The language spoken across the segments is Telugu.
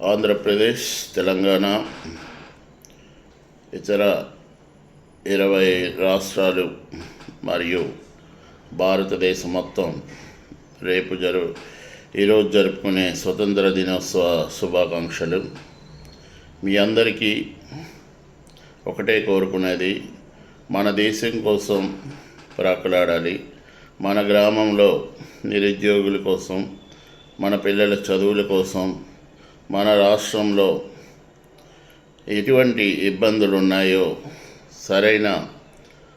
ఆంధ్రప్రదేశ్ తెలంగాణ ఇతర ఇరవై రాష్ట్రాలు మరియు భారతదేశం మొత్తం రేపు జరు ఈరోజు జరుపుకునే స్వతంత్ర దినోత్సవ శుభాకాంక్షలు. మీ అందరికీ ఒకటే కోరుకునేది మన దేశం కోసం ప్రాకులాడాలి మన గ్రామంలో నిరుద్యోగుల కోసం మన పిల్లల చదువుల కోసం మన రాష్ట్రంలో ఎటువంటి ఇబ్బందులు ఉన్నాయో సరైన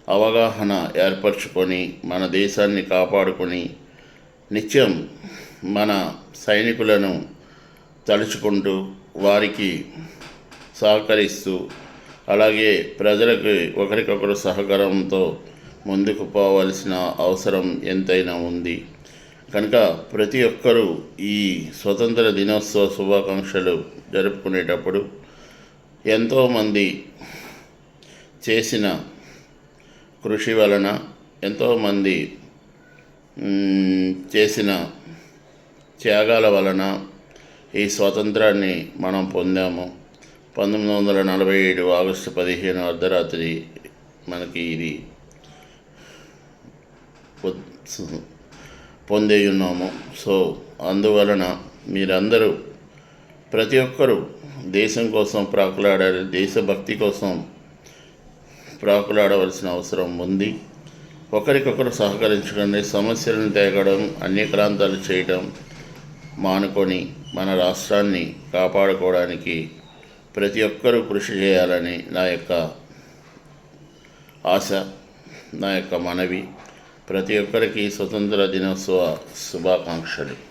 అవగాహన ఏర్పరచుకొని మన దేశాన్ని కాపాడుకొని నిత్యం మన సైనికులను తలుచుకుంటూ వారికి సహకరిస్తూ అలాగే ప్రజలకు ఒకరికొకరు సహకారంతో ముందుకు పోవలసిన అవసరం ఎంతైనా ఉంది. కనుక ప్రతి ఒక్కరూ ఈ స్వతంత్ర దినోత్సవ శుభాకాంక్షలు జరుపుకునేటప్పుడు ఎంతోమంది చేసిన కృషి వలన ఎంతోమంది చేసిన త్యాగాల వలన ఈ స్వాతంత్రాన్ని మనం పొందాము. పంతొమ్మిది వందల నలభై ఏడు ఆగస్టు పదిహేను అర్ధరాత్రి మనకి ఇది పొంది ఉన్నాము సో అందువలన మీరందరూ ప్రతి ఒక్కరూ దేశం కోసం ప్రాకులాడాలి దేశభక్తి కోసం ప్రాకులాడవలసిన అవసరం ఉంది. ఒకరికొకరు సహకరించడం సమస్యలను తేగడం అన్యక్రాంతాలు చేయడం మానుకొని మన రాష్ట్రాన్ని కాపాడుకోవడానికి ప్రతి ఒక్కరూ కృషి చేయాలని నా యొక్క ఆశ నా యొక్క మనవి. ప్రతి ఒక్కరికి స్వతంత్ర దినోత్సవ శుభాకాంక్షలు.